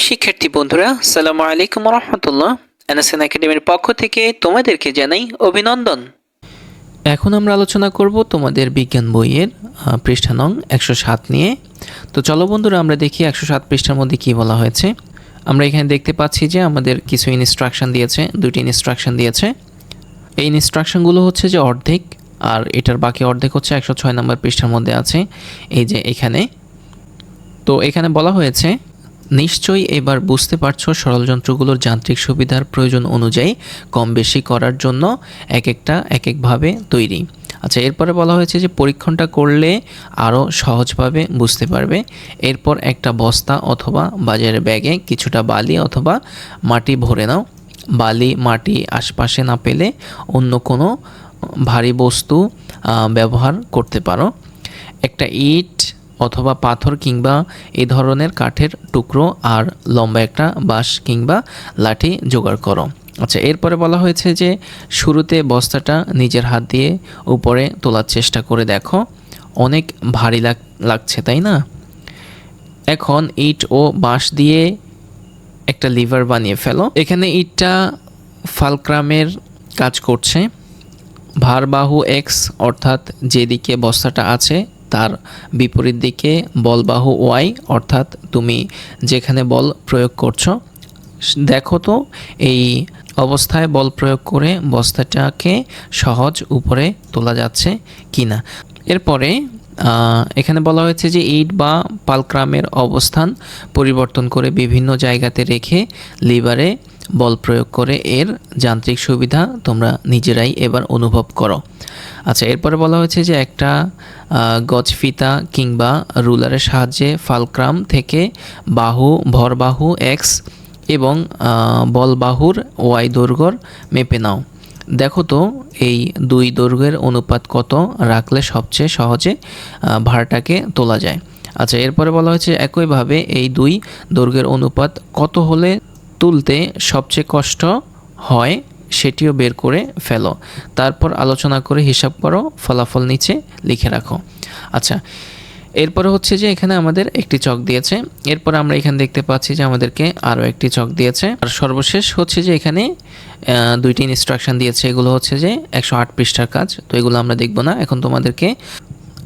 প্রিয় শিক্ষার্থী বন্ধুরা সালামু আলাইকুম রহমতুল্লাহ এনএসএন একাডেমির পক্ষ থেকে তোমাদেরকে জানাই অভিনন্দন। এখন আমরা আলোচনা করব তোমাদের বিজ্ঞান বইয়ের পৃষ্ঠা নং একশো সাত নিয়ে। তো চলো বন্ধুরা, আমরা দেখি একশো সাত পৃষ্ঠার মধ্যে কী বলা হয়েছে। আমরা এখানে দেখতে পাচ্ছি যে আমাদের কিছু ইনস্ট্রাকশন দিয়েছে দুটি ইনস্ট্রাকশন দিয়েছে। এই ইনস্ট্রাকশনগুলো হচ্ছে যে অর্ধেক, আর এটার বাকি অর্ধেক হচ্ছে একশো ছয় নম্বর পৃষ্ঠার মধ্যে আছে। এই যে এখানে। তো এখানে বলা হয়েছে নিশ্চয়ই এবার বুঝতে পারছ সরল যন্ত্রগুলোর যান্ত্রিক সুবিধার প্রয়োজন অনুযায়ী কম বেশি করার জন্য এক একটা, এক একভাবে তৈরি। আচ্ছা এরপরে বলা হয়েছে যে পরীক্ষণটা করলে আরও সহজভাবে বুঝতে পারবে। এরপর একটা বস্তা অথবা বাজারের ব্যাগে কিছুটা বালি অথবা মাটি ভরে নাও। বালি, মাটি আশপাশে না পেলে অন্য কোনো ভারী বস্তু ব্যবহার করতে পারো। একটা ইট অথবা পাথর কিংবা এই ধরনের কাঠের টুকরো আর লম্বা একটা বাঁশ কিংবা লাঠি জোগাড় করো। আচ্ছা এরপরে বলা হয়েছে যে শুরুতে বস্তাটা নিজের হাত দিয়ে উপরে তোলার চেষ্টা করে দেখো। অনেক ভারী লাগ, লাগছে, তাই না? এখন ইট ও বাঁশ দিয়ে একটা লিভার বানিয়ে ফেলো। এখানে ইটটা ফালক্রামের কাজ করছে। ভারবাহু এক্স অর্থাৎ যেদিকে বস্তাটা আছে তার বিপরীত দিকে বলবাহু ওয়াই, অর্থাৎ তুমি যেখানে বল প্রয়োগ করছ। দেখো তো, এই অবস্থায় বল প্রয়োগ করে বস্তাটাকে সহজ উপরে তোলা যাচ্ছে কি না এরপরে এখানে বলা হয়েছে যে ইট বা পালক্রামের অবস্থান পরিবর্তন করে বিভিন্ন জায়গাতে রেখে লিভারে বল প্রয়োগ করে এর যান্ত্রিক সুবিধা তোমরা নিজেরাই এবার অনুভব করো। আচ্ছা এরপরে বলা হয়েছে যে একটা আহ, গজফিতা কিংবা রুলারের সাহায্যে ফালক্রাম থেকে বাহু ভরবাহু এক্স এবং বলবাহুর ওয়াই দৈর্ঘ্যর মেপে নাও। দেখো তো এই দুই দৈর্ঘ্যের অনুপাত কত রাখলে সবচেয়ে সহজে ভারটাকে তোলা যায়। আচ্ছা এরপরে বলা হয়েছে একইভাবে এই দুই দৈর্ঘ্যের অনুপাত কত হলে তুলতে সবচেয়ে কষ্ট হয়? সেটিও বের করে ফেলো। তারপর আলোচনা করে হিসাব করো, ফলাফল নিচে লিখে রাখো। আচ্ছা এরপরে হচ্ছে যে এখানে আমাদের একটি চক দিয়েছে। এরপর আমরা এখানে দেখতে পাচ্ছি যে আমাদেরকে আরও একটি চক দিয়েছে। আর সর্বশেষ হচ্ছে যে এখানে দুইটি ইনস্ট্রাকশন দিয়েছে। এগুলো হচ্ছে যে একশো আট পৃষ্ঠার কাজ। তো এগুলো আমরা দেখব না। এখন তোমাদেরকে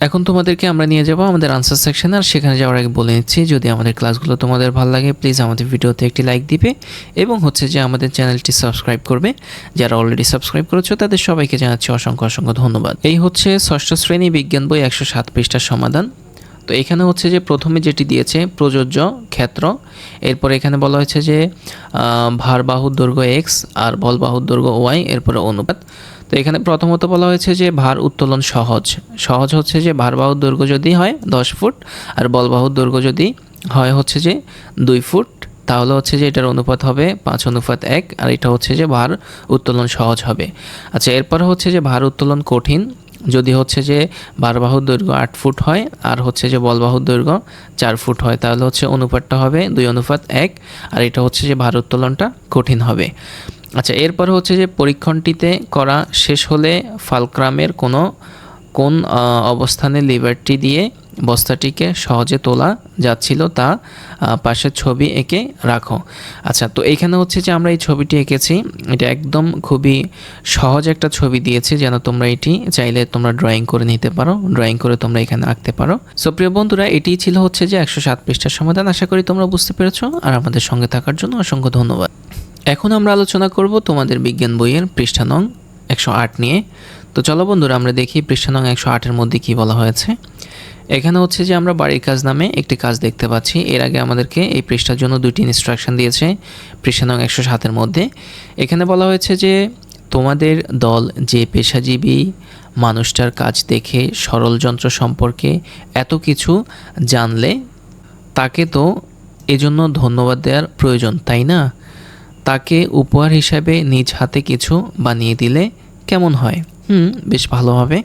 এখন তোমাদেরকে আমরা নিয়ে যাব আমাদের আনসার সেকশনে আর সেখানে যাওয়ার আগে বলে নিচ্ছি, যদি আমাদের ক্লাসগুলো তোমাদের ভালো লাগে প্লিজ আমাদের ভিডিওতে একটি লাইক দিবে, এবং হচ্ছে যে আমাদের চ্যানেলটি সাবস্ক্রাইব করবে। যারা অলরেডি সাবস্ক্রাইব করেছ, তাদের সবাইকে জানাচ্ছি অসংখ্য অসংখ্য ধন্যবাদ। এই হচ্ছে ষষ্ঠ শ্রেণি বিজ্ঞান বই একশো সাত পৃষ্ঠার সমাধান। তো এখানে হচ্ছে যে প্রথমে যেটি দিয়েছে, প্রযোজ্য ক্ষেত্র। এরপর এখানে বলা হয়েছে যে ভারবাহুর দৈর্ঘ্য এক্স আর বলবাহুর দৈর্ঘ্য ওয়াই এরপরে অনুপাত। তো এখানে প্রথমত বলা হয়েছে যে ভার উত্তোলন সহজ। সহজ হচ্ছে যে ভারবাহুর দৈর্ঘ্য যদি হয় দশ ফুট আর বলবাহুর দৈর্ঘ্য যদি হয় হচ্ছে যে দুই ফুট, তাহলে হচ্ছে যে এটার অনুপাত হবে পাঁচ অনুপাত এক আর এটা হচ্ছে যে ভার উত্তোলন সহজ হবে। আচ্ছা এরপর হচ্ছে যে ভার উত্তোলন কঠিন। যদি হচ্ছে যে বারবাহুর দৈর্ঘ্য আট ফুট হয় আর হচ্ছে যে বলবাহুর দৈর্ঘ্য চার ফুট হয়, তাহলে হচ্ছে অনুপাতটা হবে দুই অনুপাত এক আর এটা হচ্ছে যে ভার উত্তোলনটা কঠিন হবে। আচ্ছা এরপর হচ্ছে যে পরীক্ষণটিতে করা শেষ হলে ফালক্রামের কোনো, কোন অবস্থানে লিভারটি দিয়ে বস্তাটিকে সহজে তোলা যাচ্ছিল তা পাশের ছবি এঁকে রাখো। আচ্ছা তো এইখানে হচ্ছে যে আমরা এই ছবিটি এঁকেছি, এটা একদম খুবই সহজ একটা ছবি দিয়েছি, যেন তোমরা এটি চাইলে তোমরা ড্রয়িং করে নিতে পারো, ড্রয়িং করে তোমরা এখানে আঁকতে পারো। সো, প্রিয় বন্ধুরা এটিই ছিল হচ্ছে যে একশো সাত পৃষ্ঠার সমাধান। আশা করি তোমরা বুঝতে পেরেছ, আর আমাদের সঙ্গে থাকার জন্য অসংখ্য ধন্যবাদ। এখন আমরা আলোচনা করব তোমাদের বিজ্ঞান বইয়ের পৃষ্ঠা নং একশো আট নিয়ে। তো চলো বন্ধুরা, আমরা দেখি পৃষ্ঠা নং একশো আটের মধ্যে কী বলা হয়েছে। এখানে হচ্ছে যে আমরা বাড়ির কাজ নামে একটি কাজ দেখতে পাচ্ছি। এর আগে আমাদেরকে এই পৃষ্ঠার জন্য দুটি ইনস্ট্রাকশন দিয়েছে পৃষ্ঠা নং একশো সাতের মধ্যে। এখানে বলা হয়েছে যে তোমাদের দল যে পেশাজীবী মানুষটার কাজ দেখে, সরল যন্ত্র সম্পর্কে এত কিছু জানলে তাকে তো এজন্য ধন্যবাদ দেওয়ার প্রয়োজন, তাই না? তাকে উপহার হিসাবে নিজ হাতে কিছু বানিয়ে দিলে কেমন হয়? হুম, বেশ ভালো হবে।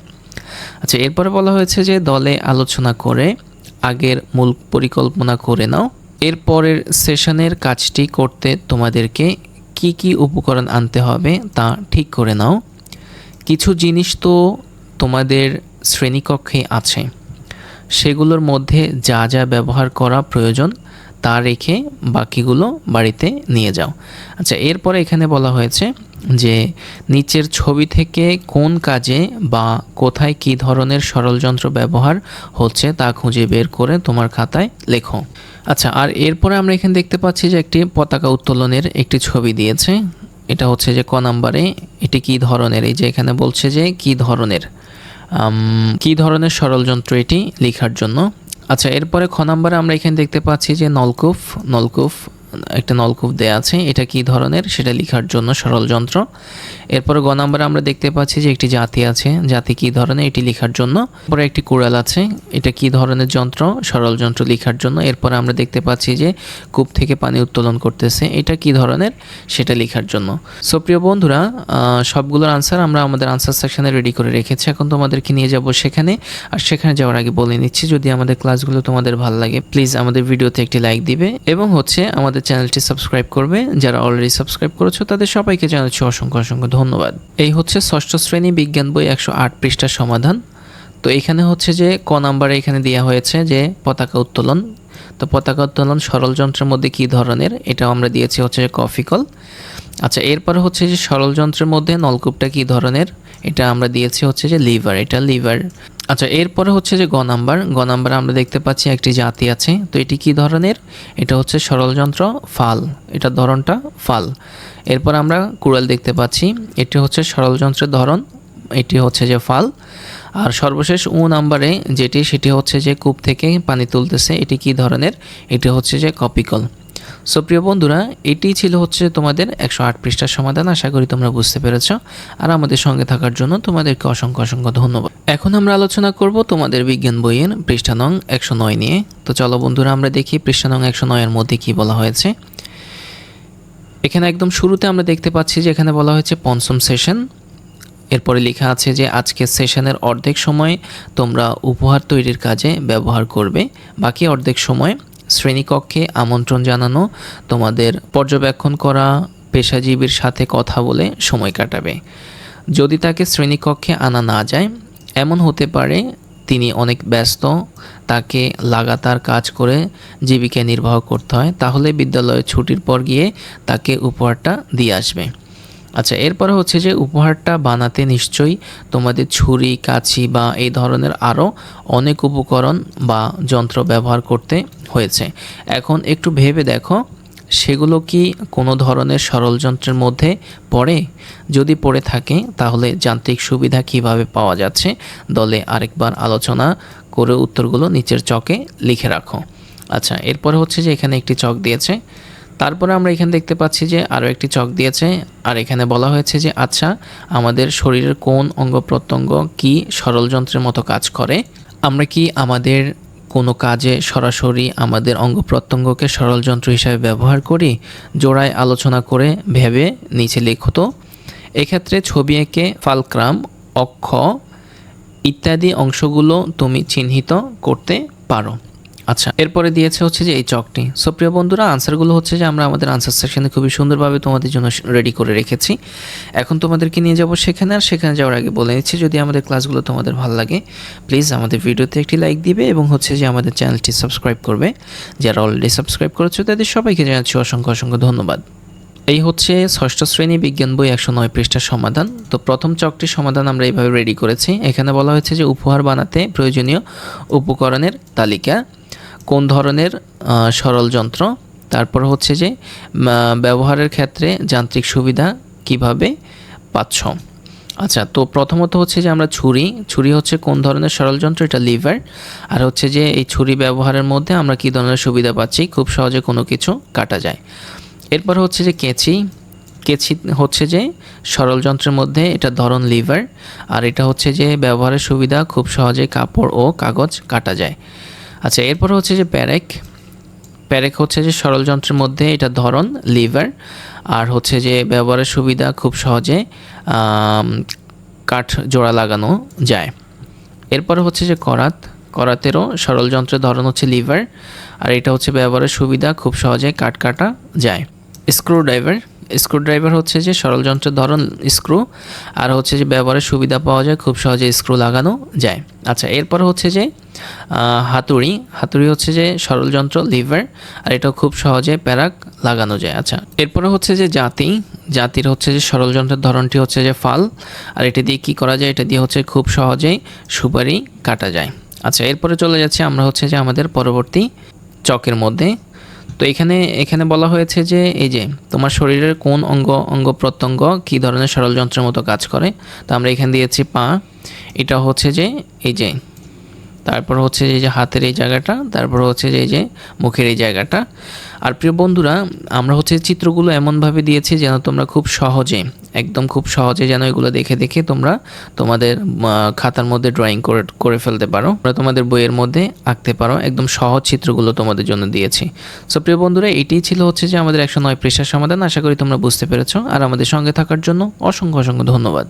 আচ্ছা এরপরে বলা হয়েছে যে দলে আলোচনা করে, আগের মূল পরিকল্পনা করে নাও। এরপরের সেশনের কাজটি করতে তোমাদেরকে কি কি উপকরণ আনতে হবে তা ঠিক করে নাও। কিছু জিনিস তো তোমাদের শ্রেণীকক্ষে আছে। সেগুলোর মধ্যে যা যা ব্যবহার করা প্রয়োজন তা রেখে বাকিগুলো বাড়িতে নিয়ে যাও। আচ্ছা এরপরে এখানে বলা হয়েছে যে নিচের ছবি থেকে কোন কাজে বা কোথায় কী ধরনের সরলযন্ত্র ব্যবহার হচ্ছে তা খুঁজে বের করে তোমার খাতায় লেখো। আচ্ছা আর এরপরে আমরা এখানে দেখতে পাচ্ছি যে একটি পতাকা উত্তোলনের একটি ছবি দিয়েছে। এটা হচ্ছে যে ক নাম্বারে, এটি কী ধরনের? এই যে এখানে বলছে যে কী ধরনের? কী ধরনের সরলযন্ত্র এটি লেখার জন্য? আচ্ছা এরপরে খ নাম্বারে আমরা এখানে দেখতে পাচ্ছি যে নলকূপ নলকূপ একটা নলকূপ দেয়া আছে, এটা কী ধরনের? সেটা লেখার জন্য সরল যন্ত্র। এরপরে গ নাম্বারে আমরা দেখতে পাচ্ছি যে একটি জাতি আছে। জাতি কী ধরনের? এটি লেখার জন্য। পরে একটি কুড়াল আছে। এটা কী ধরনের যন্ত্র? সরল যন্ত্র লেখার জন্য। এরপরে আমরা দেখতে পাচ্ছি যে কূপ থেকে পানি উত্তোলন করতেছে। এটা কী ধরনের? সেটা লেখার জন্য। সো, প্রিয় বন্ধুরা সবগুলোর আনসার আমরা আমাদের আনসার সেকশনে রেডি করে রেখেছি। এখন তোমাদেরকে নিয়ে যাব সেখানে। আর সেখানে যাওয়ার আগে বলে নিচ্ছি, যদি আমাদের ক্লাসগুলো তোমাদের ভালো লাগে প্লিজ আমাদের ভিডিওতে একটি লাইক দিবে। এবং হচ্ছে আমাদের চ্যানেলটি সাবস্ক্রাইব করবে। যারা অলরেডি সাবস্ক্রাইব করেছ, তাদের সবাইকে জানাচ্ছি অসংখ্য অসংখ্য ধন্যবাদ। এই হচ্ছে ষষ্ঠ শ্রেণি বিজ্ঞান বই একশো আট পৃষ্ঠার সমাধান। তো এখানে হচ্ছে যে ক নাম্বারে এখানে দেওয়া হয়েছে যে পতাকা উত্তোলন। তো পতাকা উত্তোলন সরল যন্ত্রের মধ্যে কী ধরনের? এটাও আমরা দিয়েছি হচ্ছে যে কফিকল। আচ্ছা এরপরে হচ্ছে যে সরল যন্ত্রের মধ্যে নলকূপটা কী ধরনের? এটা আমরা দিয়েছি হচ্ছে যে লিভার। এটা লিভার আচ্ছা এরপরে হচ্ছে যে গ নাম্বার। গ নাম্বার আমরা দেখতে পাচ্ছি একটি জাতি আছে। তো এটি কি ধরনের? এটা হচ্ছে সরল যন্ত্র ফাল। এটার ধরনটা ফাল। এরপর আমরা কুড়াল দেখতে পাচ্ছি। এটি হচ্ছে সরল যন্ত্রের ধরন, এটি হচ্ছে যে ফাল। আর সর্বশেষ উ নাম্বারে যেটি, সেটি হচ্ছে যে কূপ থেকে পানি তুলতেছে। এটি কি ধরনের? এটি হচ্ছে যে কপিকল। সো প্রিয় বন্ধুরা, এটি ছিল হচ্ছে তোমাদের একশো আট পৃষ্ঠার সমাধান। আশা করি তোমরা বুঝতে পেরেছ। আর আমাদের সঙ্গে থাকার জন্য তোমাদেরকে অসংখ্য অসংখ্য ধন্যবাদ। এখন আমরা আলোচনা করব তোমাদের বিজ্ঞান বইয়ের পৃষ্ঠা নং একশো নয় নিয়ে। তো চলো বন্ধুরা, আমরা দেখি পৃষ্ঠা নং একশো নয়ের মধ্যে কী বলা হয়েছে। এখানে একদম শুরুতে আমরা দেখতে পাচ্ছি যে এখানে বলা হয়েছে পঞ্চম সেশন। এরপরে লেখা আছে যে আজকের সেশনের অর্ধেক সময় তোমরা উপহার তৈরির কাজে ব্যবহার করবে। বাকি অর্ধেক সময় শ্রেণীকক্ষে আমন্ত্রণ জানানো, তোমাদের পর্যবেক্ষণ করা, পেশাজীবীর সাথে কথা বলে সময় কাটাবে। যদি তাকে শ্রেণীকক্ষে আনা না যায়, এমন হতে পারে তিনি অনেক ব্যস্ত, তাকে লাগাতার কাজ করে জীবিকা নির্বাহ করতে হয়, তাহলে বিদ্যালয়ে ছুটির পর গিয়ে তাকে উপহারটা দিয়ে আসবে। আচ্ছা এরপরে হচ্ছে যে উপহারটা বানাতে নিশ্চয়ই তোমাদের ছুরি কাছি বা এই ধরনের আরও অনেক উপকরণ বা যন্ত্র ব্যবহার করতে হয়েছে। এখন একটু ভেবে দেখো, সেগুলো কি কোনো ধরনের সরল যন্ত্রের মধ্যে পড়ে? যদি পড়ে থাকে, তাহলে যান্ত্রিক সুবিধা কীভাবে পাওয়া যাচ্ছে? দলে আরেকবার আলোচনা করে উত্তরগুলো নিচের চকে লিখে রাখো। আচ্ছা এরপরে হচ্ছে যে এখানে একটি চক দিয়েছে। তারপরে আমরা এখানে দেখতে পাচ্ছি যে আরও একটি চক দিয়েছে, আর এখানে বলা হয়েছে যে আচ্ছা আমাদের শরীরের কোন অঙ্গ প্রত্যঙ্গ কী সরল যন্ত্রের মতো কাজ করে? আমরা কি আমাদের কোনো কাজে সরাসরি আমাদের অঙ্গ প্রত্যঙ্গকে সরল যন্ত্র হিসাবে ব্যবহার করি? জোড়ায় আলোচনা করে ভেবে নিচে লিখত এক্ষেত্রে ছবি এঁকে ফালক্রাম, অক্ষ ইত্যাদি অংশগুলো তুমি চিহ্নিত করতে পারো। আচ্ছা এরপরে দিয়েছে হচ্ছে যে এই চকটি। সো প্রিয় বন্ধুরা আনসারগুলো হচ্ছে যে আমরা আমাদের আনসার সেকশনে খুবই সুন্দরভাবে তোমাদের জন্য রেডি করে রেখেছি। এখন তোমাদেরকে নিয়ে যাব সেখানে, আর সেখানে যাওয়ার আগে বলে নিচ্ছি, যদি আমাদের ক্লাসগুলো তোমাদের ভালো লাগে প্লিজ আমাদের ভিডিওতে একটি লাইক দিবে এবং হচ্ছে যে আমাদের চ্যানেলটি সাবস্ক্রাইব করবে। যারা অলরেডি সাবস্ক্রাইব করেছ, তাদের সবাইকে জানাচ্ছি অসংখ্য অসংখ্য ধন্যবাদ। এই হচ্ছে ষষ্ঠ শ্রেণি বিজ্ঞান বই একশো নয় পৃষ্ঠার সমাধান। তো প্রথম চকটির সমাধান আমরা এইভাবে রেডি করেছি। এখানে বলা হয়েছে যে উপহার বানাতে প্রয়োজনীয় উপকরণের তালিকা। কোন ধরনের সরল যন্ত্র? তারপর হচ্ছে যে ব্যবহারের ক্ষেত্রে যান্ত্রিক সুবিধা কীভাবে পাচ্ছ? আচ্ছা তো প্রথমত হচ্ছে যে আমরা ছুরি ছুরি হচ্ছে কোন ধরনের সরল যন্ত্র? এটা লিভার। আর হচ্ছে যে, এই ছুরি ব্যবহারের মধ্যে আমরা কী ধরনের সুবিধা পাচ্ছি? খুব সহজে কোনো কিছু কাটা যায়। এরপর হচ্ছে যে কেঁচি কেঁচি হচ্ছে যে সরল যন্ত্রের মধ্যে এটা ধরন লিভার। আর এটা হচ্ছে যে ব্যবহারের সুবিধা খুব সহজে কাপড় ও কাগজ কাটা যায়। আচ্ছা এরপর হচ্ছে যে প্যারেক। প্যারেক হচ্ছে যে সরল যন্ত্রের মধ্যে এটা ধরন, লিভার। আর হচ্ছে যে ব্যবহারের সুবিধা খুব সহজে কাঠ জোড়া লাগানো যায়। এরপরে হচ্ছে যে করাত। করাতেরও সরল যন্ত্রের ধরন হচ্ছে লিভার। আর এটা হচ্ছে ব্যবহারের সুবিধা, খুব সহজে কাট কাটা যায়। স্ক্রু ড্রাইভার স্ক্রু ড্রাইভার হচ্ছে যে সরল যন্ত্রের ধরন স্ক্রু আর হচ্ছে যে ব্যবহারের সুবিধা পাওয়া যায়, খুব সহজে স্ক্রু লাগানো যায়। আচ্ছা এরপর হচ্ছে যে হাতুড়ি। হাতুড়ি হচ্ছে যে সরলযন্ত্র লিভার আর এটা খুব সহজে প্যারাক লাগানো যায়। আচ্ছা এরপরে হচ্ছে যে জাতি। জাতির হচ্ছে যে সরলযন্ত্রের ধরনটি হচ্ছে যে ফাল, আর এটা দিয়ে কি করা যায়? এটা দিয়ে হচ্ছে খুব সহজেই সুপারি কাটা যায়। আচ্ছা এরপরে চলে যাচ্ছে আমরা হচ্ছে যে আমাদের পরবর্তী চকের মধ্যে। তো এখানে এখানে বলা হয়েছে যে, এই যে, তোমার শরীরের কোন অঙ্গ অঙ্গ প্রত্যঙ্গ কী ধরনের সরল যন্ত্রের মতো কাজ করে? তো আমরা এখানে দিয়েছি পা। এটা হচ্ছে যে, এই যে, তারপর হচ্ছে যে, এই যে হাতের এই জায়গাটা, তারপর হচ্ছে যে, এই যে, মুখের এই জায়গাটা। আর প্রিয় বন্ধুরা, আমরা হচ্ছে চিত্রগুলো এমনভাবে দিয়েছি যেন তোমরা খুব সহজে, একদম খুব সহজে যেন এগুলো দেখে দেখে তোমরা তোমাদের খাতার মধ্যে ড্রয়িং করে করে ফেলতে পারো। তোমরা তোমাদের বইয়ের মধ্যে আঁকতে পারো। একদম সহজ চিত্রগুলো তোমাদের জন্য দিয়েছি। সো প্রিয় বন্ধুরা, এটাই ছিল হচ্ছে যে আমাদের একশো নয় পৃষ্ঠার সমাধান। আশা করি তোমরা বুঝতে পেরেছ। আর আমাদের সঙ্গে থাকার জন্য অসংখ্য অসংখ্য ধন্যবাদ।